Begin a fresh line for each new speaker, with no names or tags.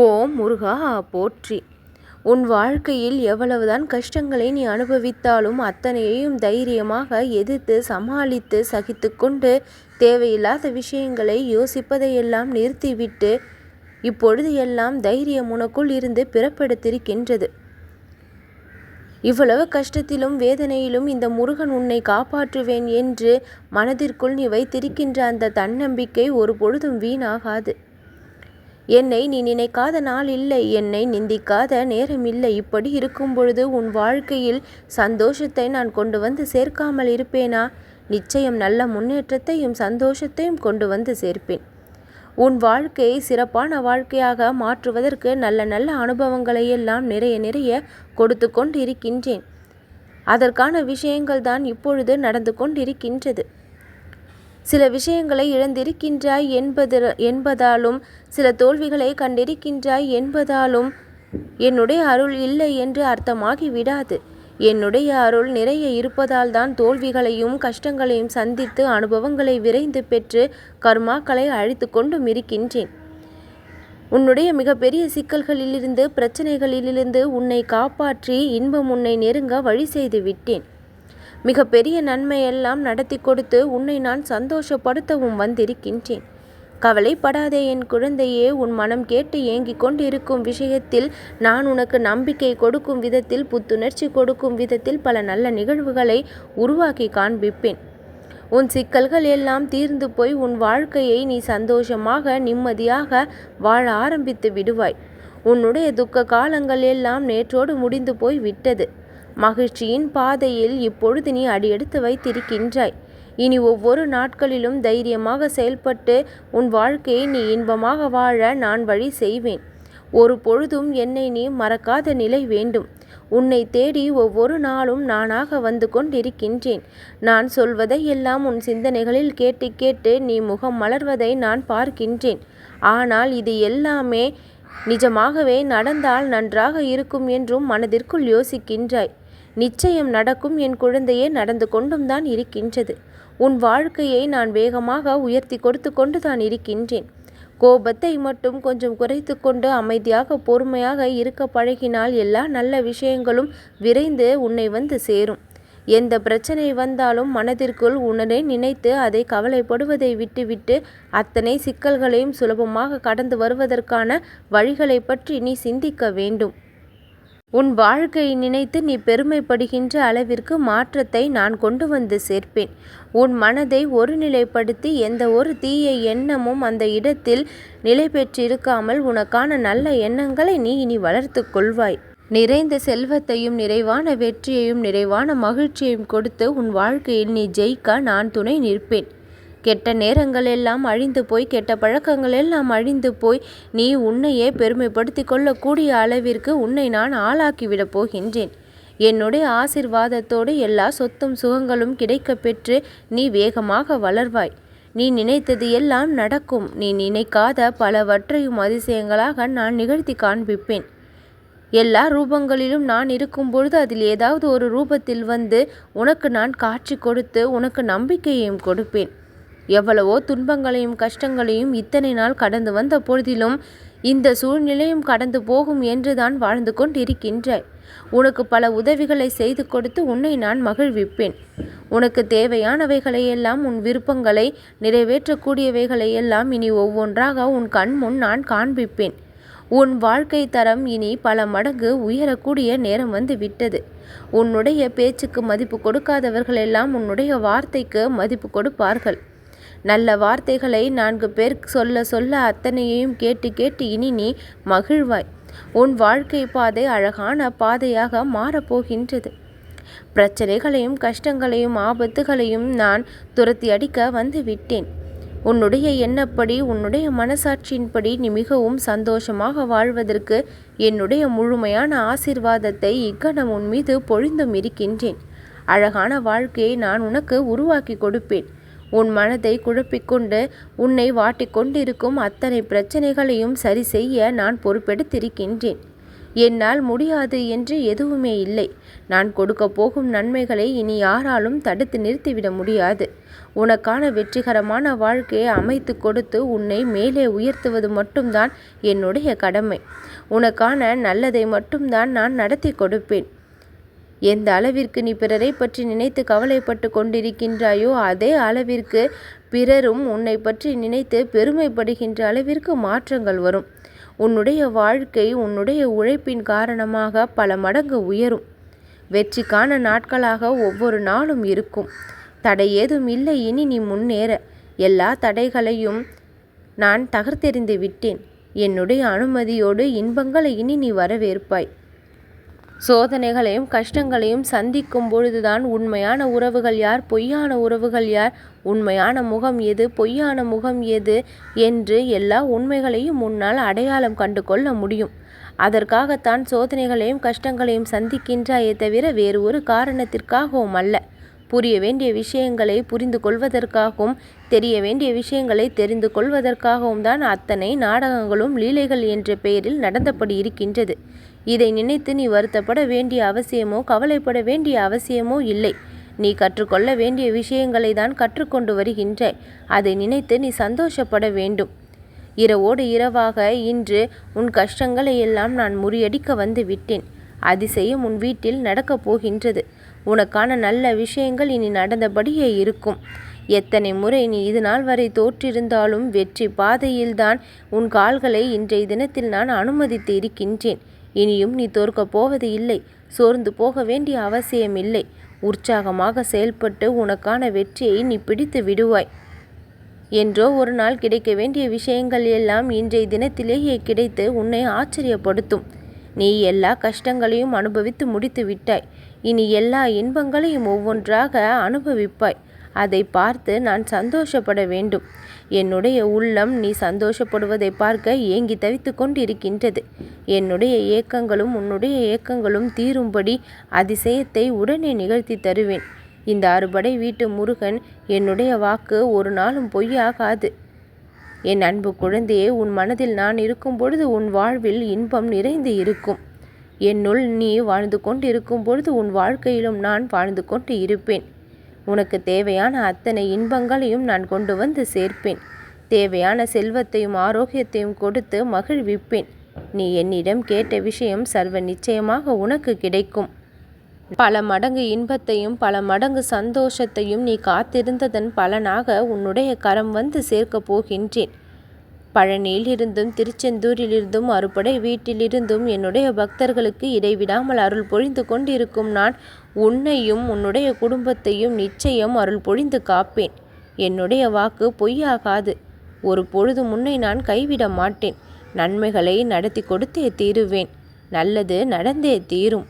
ஓம் முருகா போற்றி. உன் வாழ்க்கையில் எவ்வளவுதான் கஷ்டங்களை நீ அனுபவித்தாலும் அத்தனையையும் தைரியமாக எதிர்த்து சமாளித்து சகித்துக்கொண்டு தேவையில்லாத விஷயங்களை யோசிப்பதையெல்லாம் நிறுத்திவிட்டு இப்பொழுது எல்லாம் தைரியம் உனக்குள் இருந்து பிறப்பெடுத்திருக்கின்றது. இவ்வளவு கஷ்டத்திலும் வேதனையிலும் இந்த முருகன் உன்னை காப்பாற்றுவேன் என்று மனதிற்குள் நீ வைத்திருக்கின்ற அந்த தன்னம்பிக்கை ஒரு பொழுதும் வீணாகாது. என்னை நீ நினைக்காத நாள் இல்லை என்னை நிந்திக்காத நேரம் இல்லை. இப்படி இருக்கும் பொழுது உன் வாழ்க்கையில் சந்தோஷத்தை நான் கொண்டு வந்து சேர்க்காமல் இருப்பேனா? நிச்சயம் நல்ல முன்னேற்றத்தையும் சந்தோஷத்தையும் கொண்டு வந்து சேர்ப்பேன். உன் வாழ்க்கையை சிறப்பான வாழ்க்கையாக மாற்றுவதற்கு நல்ல நல்ல அனுபவங்களை எல்லாம் நிறைய நிறைய கொடுத்து கொண்டு இருக்கின்றேன் அதற்கான விஷயங்கள் தான் இப்பொழுது நடந்து கொண்டிருக்கின்றது. சில விஷயங்களை இழந்திருக்கின்றாய் என்பது என்பதாலும் சில தோல்விகளை கண்டிருக்கின்றாய் என்பதாலும் என்னுடைய அருள் இல்லை என்று அர்த்தமாகி விடாது. என்னுடைய அருள் நிறைய இருப்பதால் தான் தோல்விகளையும் கஷ்டங்களையும் சந்தித்து அனுபவங்களை விரைந்து பெற்று கர்மாக்களை அழித்து கொண்டும் இருக்கின்றேன். உன்னுடைய மிகப்பெரிய சிக்கல்களிலிருந்து பிரச்சனைகளிலிருந்து உன்னை காப்பாற்றி இன்பம் உன்னை நெருங்க வழி செய்து விட்டேன். மிக பெரிய நன்மையெல்லாம் நடத்தி கொடுத்து உன்னை நான் சந்தோஷப்படுத்தவும் வந்திருக்கின்றேன். கவலைப்படாதே என் குழந்தையே உன் மனம் கேட்டு ஏங்கிக் கொண்டிருக்கும் விஷயத்தில் நான் உனக்கு நம்பிக்கை கொடுக்கும் விதத்தில் புத்துணர்ச்சி கொடுக்கும் விதத்தில் பல நல்ல நிகழ்வுகளை உருவாக்கி காண்பிப்பேன். உன் சிக்கல்கள் எல்லாம் தீர்ந்து போய் உன் வாழ்க்கையை நீ சந்தோஷமாக நிம்மதியாக வாழ ஆரம்பித்து விடுவாய். உன்னுடைய துக்க காலங்கள் எல்லாம் நேற்றோடு முடிந்து போய் விட்டது. மகிழ்ச்சியின் பாதையில் இப்பொழுது நீ அடியெடுத்து வைத்திருக்கின்றாய். இனி ஒவ்வொரு நாட்களிலும் தைரியமாக செயல்பட்டு உன் வாழ்க்கையை நீ இன்பமாக வாழ நான் வழி செய்வேன். ஒரு பொழுதும் என்னை நீ மறக்காத நிலை வேண்டும். உன்னை தேடி ஒவ்வொரு நாளும் நானாக வந்து கொண்டிருக்கின்றேன். நான் சொல்வதை எல்லாம் உன் சிந்தனைகளில் கேட்டு கேட்டு நீ முகம் மலர்வதை நான் பார்க்கின்றேன். ஆனால் இது எல்லாமே நிஜமாகவே நடந்தால் நன்றாக இருக்கும் என்றும் மனதிற்குள் யோசிக்கின்றாய். நிச்சயம் நடக்கும் என் குழந்தையே நடந்து கொண்டும் தான் இருக்கின்றது. உன் வாழ்க்கையை நான் வேகமாக உயர்த்தி கொடுத்து கொண்டு தான் இருக்கின்றேன். கோபத்தை மட்டும் கொஞ்சம் குறைத்து கொண்டு அமைதியாக பொறுமையாக இருக்க பழகினால் எல்லா நல்ல விஷயங்களும் விரைந்து உன்னை வந்து சேரும். எந்த பிரச்சனை வந்தாலும் மனதிற்குள் உடனே நினைத்து அதை கவலைப்படுவதை விட்டுவிட்டு அத்தனை சிக்கல்களையும் சுலபமாக கடந்து வருவதற்கான வழிகளை பற்றி நீ சிந்திக்க வேண்டும். உன் வாழ்க்கையை நினைத்து நீ பெருமைப்படுகின்ற அளவிற்கு மாற்றத்தை நான் கொண்டு வந்து சேர்ப்பேன். உன் மனதை ஒருநிலைப்படுத்தி எந்த ஒரு தீய எண்ணமும் அந்த இடத்தில் நிலை பெற்றிருக்காமல் உனக்கான நல்ல எண்ணங்களை நீ இனி வளர்த்து கொள்வாய். நிறைந்த செல்வத்தையும் நிறைவான வெற்றியையும் நிறைவான மகிழ்ச்சியையும் கொடுத்து உன் வாழ்க்கையில் நீ ஜெயிக்க நான் துணை நிற்பேன். கெட்ட நேரங்கள் எல்லாம் அழிந்து போய் கெட்ட பழக்கங்கள் எல்லாம் அழிந்து போய் நீ உன்னையே பெருமைப்படுத்தி கொள்ளக்கூடிய அளவிற்கு உன்னை நான் ஆளாக்கிவிடப் போகின்றேன். என்னுடைய ஆசிர்வாதத்தோடு எல்லா சொத்தும் சுகங்களும் கிடைக்க பெற்று நீ வேகமாக வளர்வாய். நீ நினைத்தது எல்லாம் நடக்கும். நீ நினைக்காத பலவற்றையும் அதிசயங்களாக நான் நிகழ்த்தி காண்பிப்பேன். எல்லா ரூபங்களிலும் நான் இருக்கும் பொழுது அதில் ஏதாவது ஒரு ரூபத்தில் வந்து உனக்கு நான் காட்சி கொடுத்து உனக்கு நம்பிக்கையையும் கொடுப்பேன். எவ்வளவோ துன்பங்களையும் கஷ்டங்களையும் இத்தனை நாள் கடந்து வந்த பொழுதிலும் இந்த சூழ்நிலையும் கடந்து போகும் என்றுதான் வாழ்ந்து கொண்டிருக்கின்றாய். உனக்கு பல உதவிகளை செய்து கொடுத்து உன்னை நான் மகிழ்விப்பேன். உனக்கு தேவையானவைகளையெல்லாம் உன் விருப்பங்களை நிறைவேற்றக்கூடியவைகளையெல்லாம் இனி ஒவ்வொன்றாக உன் கண் முன் நான் காண்பிப்பேன். உன் வாழ்க்கை தரம் இனி பல மடங்கு உயரக்கூடிய நேரம் வந்து விட்டது உன்னுடைய பேச்சுக்கு மதிப்பு கொடுக்காதவர்களெல்லாம் உன்னுடைய வார்த்தைக்கு மதிப்பு கொடுப்பார்கள். நல்ல வார்த்தைகளை நான்கு பேர் சொல்ல சொல்ல அத்தனையையும் கேட்டு கேட்டு இனி நீ மகிழ்வாய். உன் வாழ்க்கை பாதை அழகான பாதையாக மாறப்போகின்றது. பிரச்சனைகளையும் கஷ்டங்களையும் ஆபத்துகளையும் நான் துரத்தி அடிக்க வந்து விட்டேன் உன்னுடைய எண்ணப்படி உன்னுடைய மனசாட்சியின்படி நீ மிகவும் சந்தோஷமாக வாழ்வதற்கு என்னுடைய முழுமையான ஆசிர்வாதத்தை இக்கணம் உன் மீது பொழிந்தும் இருக்கின்றேன். அழகான வாழ்க்கையை நான் உனக்கு உருவாக்கி கொடுப்பேன். உன் மனதை குழப்பிக்கொண்டு உன்னை வாட்டிக்கொண்டிருக்கும் அத்தனை பிரச்சனைகளையும் சரி செய்ய நான் பொறுப்பெடுத்திருக்கின்றேன். என்னால் முடியாது என்று எதுவுமே இல்லை. நான் கொடுக்க போகும் நன்மைகளை இனி யாராலும் தடுத்து நிறுத்திவிட முடியாது. உனக்கான வெற்றிகரமான வாழ்க்கையை அமைத்துக் கொடுத்து உன்னை மேலே உயர்த்துவது மட்டும்தான் என்னுடைய கடமை. உனக்கான நல்லதை மட்டும்தான் நான் நடத்திக் கொடுப்பேன். எந்த அளவிற்கு நீ பிறரைப் பற்றி நினைத்து கவலைப்பட்டு கொண்டிருக்கின்றாயோ அதே அளவிற்கு பிறரும் உன்னை பற்றி நினைத்து பெருமைப்படுகின்ற அளவிற்கு மாற்றங்கள் வரும். உன்னுடைய வாழ்க்கை உன்னுடைய உழைப்பின் காரணமாக பல மடங்கு உயரும். வெற்றிக்கான நாட்களாக ஒவ்வொரு நாளும் இருக்கும். தடை ஏதும் இல்லை இனி நீ முன்னேற. எல்லா தடைகளையும் நான் தகர்த்தெறிந்து விட்டேன். என்னுடைய அனுமதியோடு இன்பங்களை இனி நீ வரவேற்பாய். சோதனைகளையும் கஷ்டங்களையும் சந்திக்கும் பொழுதுதான் உண்மையான உறவுகள் யார் பொய்யான உறவுகள் யார் உண்மையான முகம் எது பொய்யான முகம் எது என்று எல்லா உண்மைகளையும் உன்னால் அடையாளம் கண்டு கொள்ள முடியும். அதற்காகத்தான் சோதனைகளையும் கஷ்டங்களையும் சந்திக்கின்றாயே தவிர வேறு ஒரு காரணத்திற்காகவும் அல்ல. புரிய வேண்டிய விஷயங்களை புரிந்து கொள்வதற்காகவும் தெரிய வேண்டிய விஷயங்களை தெரிந்து கொள்வதற்காகவும் தான் அத்தனை நாடகங்களும் லீலைகள் என்ற பெயரில் நடந்தபடி இருக்கின்றது. இதை நினைத்து நீ வருத்தப்பட வேண்டிய அவசியமோ கவலைப்பட வேண்டிய அவசியமோ இல்லை. நீ கற்றுக்கொள்ள வேண்டிய விஷயங்களை தான் கற்றுக்கொண்டு வருகின்றாய். அதை நினைத்து நீ சந்தோஷப்பட வேண்டும். இரவோடு இரவாக இன்று உன் கஷ்டங்களை எல்லாம் நான் முறியடிக்க வந்து விட்டேன். அதிசயம் உன் வீட்டில் நடக்கப் போகின்றது. உனக்கான நல்ல விஷயங்கள் இனி நடந்தபடியே இருக்கும். எத்தனை முறை நீ இதுநாள் வரை தோற்றிருந்தாலும் வெற்றி பாதையில்தான் உன் கால்களை இன்றைய தினத்தில் நான் அனுமதித்து இருக்கின்றேன். இனியும் நீ தோற்கப் போவது இல்லை. சோர்ந்து போக வேண்டிய அவசியமில்லை. உற்சாகமாக செயல்பட்டு உனக்கான வெற்றியை நீ பிடித்து விடுவாய். என்றோ ஒரு நாள் கிடைக்க வேண்டிய விஷயங்கள் எல்லாம் இன்றைய தினத்திலேயே கிடைத்து உன்னை ஆச்சரியப்படுத்தும். நீ எல்லா கஷ்டங்களையும் அனுபவித்து முடித்து விட்டாய். இனி எல்லா இன்பங்களையும் ஒவ்வொன்றாக அனுபவிப்பாய். அதை பார்த்து நான் சந்தோஷப்பட வேண்டும். என்னுடைய உள்ளம் நீ சந்தோஷப்படுவதைப் பார்க்க ஏங்கி தவித்து கொண்டிருக்கின்றது. என்னுடைய ஏக்கங்களும் உன்னுடைய ஏக்கங்களும் தீரும்படி அதிசயத்தை உடனே நிகழ்த்தி தருவேன். இந்த அறுபடை வீட்டு முருகன் என்னுடைய வாக்கு ஒரு நாளும் பொய்யாகாது. என் அன்பு குழந்தையே உன் மனதில் நான் இருக்கும் பொழுது உன் வாழ்வில் இன்பம் நிறைந்து இருக்கும். என்னுள் நீ வாழ்ந்து கொண்டு இருக்கும் பொழுது உன் வாழ்க்கையிலும் நான் வாழ்ந்து கொண்டு இருப்பேன். உனக்கு தேவையான அத்தனை இன்பங்களையும் நான் கொண்டு வந்து சேர்ப்பேன். தேவையான செல்வத்தையும் ஆரோக்கியத்தையும் கொடுத்து மகிழ்விப்பேன். நீ என்னிடம் கேட்ட விஷயம் சர்வ நிச்சயமாக உனக்கு கிடைக்கும். பல மடங்கு இன்பத்தையும் பல மடங்கு சந்தோஷத்தையும் நீ காத்திருந்ததன் பலனாக உன்னுடைய கரம் வந்து சேர்க்கப் போகின்றேன். பழனியிலிருந்தும் திருச்செந்தூரிலிருந்தும் அறுபடை வீட்டிலிருந்தும் என்னுடைய பக்தர்களுக்கு இடைவிடாமல் அருள் பொழிந்து கொண்டிருக்கும் நான் உன்னையும் உன்னுடைய குடும்பத்தையும் நிச்சயம் அருள் பொழிந்து காப்பேன். என்னுடைய வாக்கு பொய்யாகாது. ஒரு பொழுது முன்னை நான் கைவிட மாட்டேன். நன்மைகளை நடத்திக் கொடுத்தே தீருவேன். நல்லது நடந்தே தீரும்.